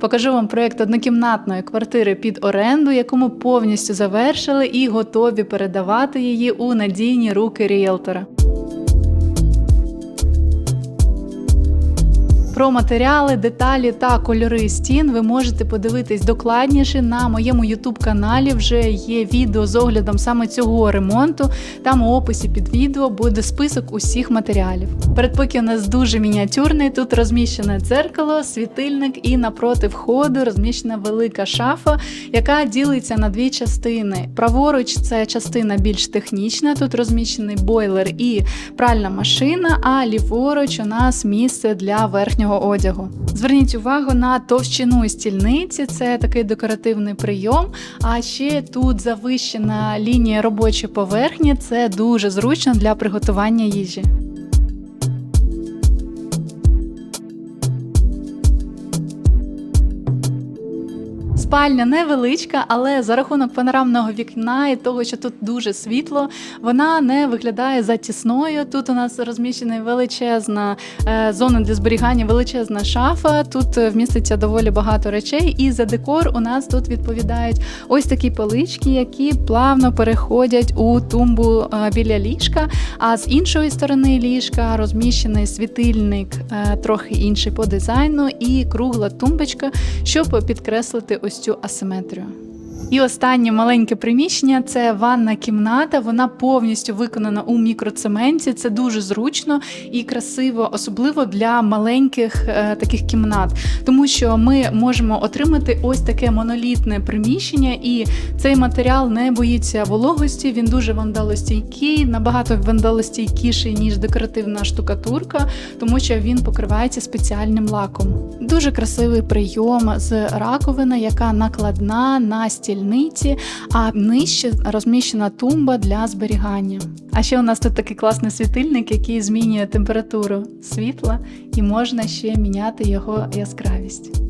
Покажу вам проєкт однокімнатної квартири під оренду, яку ми повністю завершили і готові передавати її у надійні руки ріелтора. Про матеріали, деталі та кольори стін ви можете подивитись докладніше на моєму youtube каналі. Вже є відео з оглядом саме цього ремонту. Там у описі під відео буде список усіх матеріалів. Передпокій у нас дуже мініатюрний. Тут розміщене дзеркало, світильник і напроти входу розміщена велика шафа, яка ділиться на дві частини. Праворуч це частина більш технічна. Тут розміщений бойлер і пральна машина. А ліворуч у нас місце для верхнього одягу. Зверніть увагу на товщину стільниці, це такий декоративний прийом. А ще тут завищена лінія робочої поверхні. Це дуже зручно для приготування їжі. Спальня невеличка, але за рахунок панорамного вікна і того, що тут дуже світло, вона не виглядає затісною. Тут у нас розміщена величезна е, зона для зберігання, величезна шафа. Тут е, вміститься доволі багато речей. І за декор у нас тут відповідають ось такі полички, які плавно переходять у тумбу е, біля ліжка. А з іншої сторони ліжка розміщений світильник, трохи інший по дизайну, і кругла тумбочка, щоб підкреслити ось цю асиметрію. І останнє маленьке приміщення це ванна кімната. Вона повністю виконана у мікроцементі. Це дуже зручно і красиво, особливо для маленьких е, таких кімнат, тому що ми можемо отримати ось таке монолітне приміщення, і цей матеріал не боїться вологості. Він дуже вандалостійкий, набагато вандалостійкіший ніж декоративна штукатурка, тому що він покривається спеціальним лаком. Дуже красивий прийом з раковина, яка накладна на стільниці, а нижче розміщена тумба для зберігання. А ще у нас тут такий класний світильник, який змінює температуру світла, і можна ще міняти його яскравість.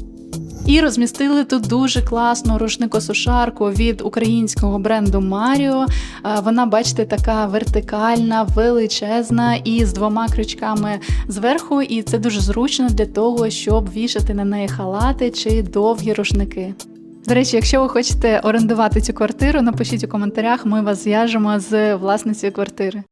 І розмістили тут дуже класну рушникосушарку від українського бренду Маріо. Е, Вона, бачите, така вертикальна, величезна і з двома крючками зверху. І це дуже зручно для того, щоб вішати на неї халати чи довгі рушники. До речі, якщо ви хочете орендувати цю квартиру, напишіть у коментарях, ми вас зв'яжемо з власницею квартири.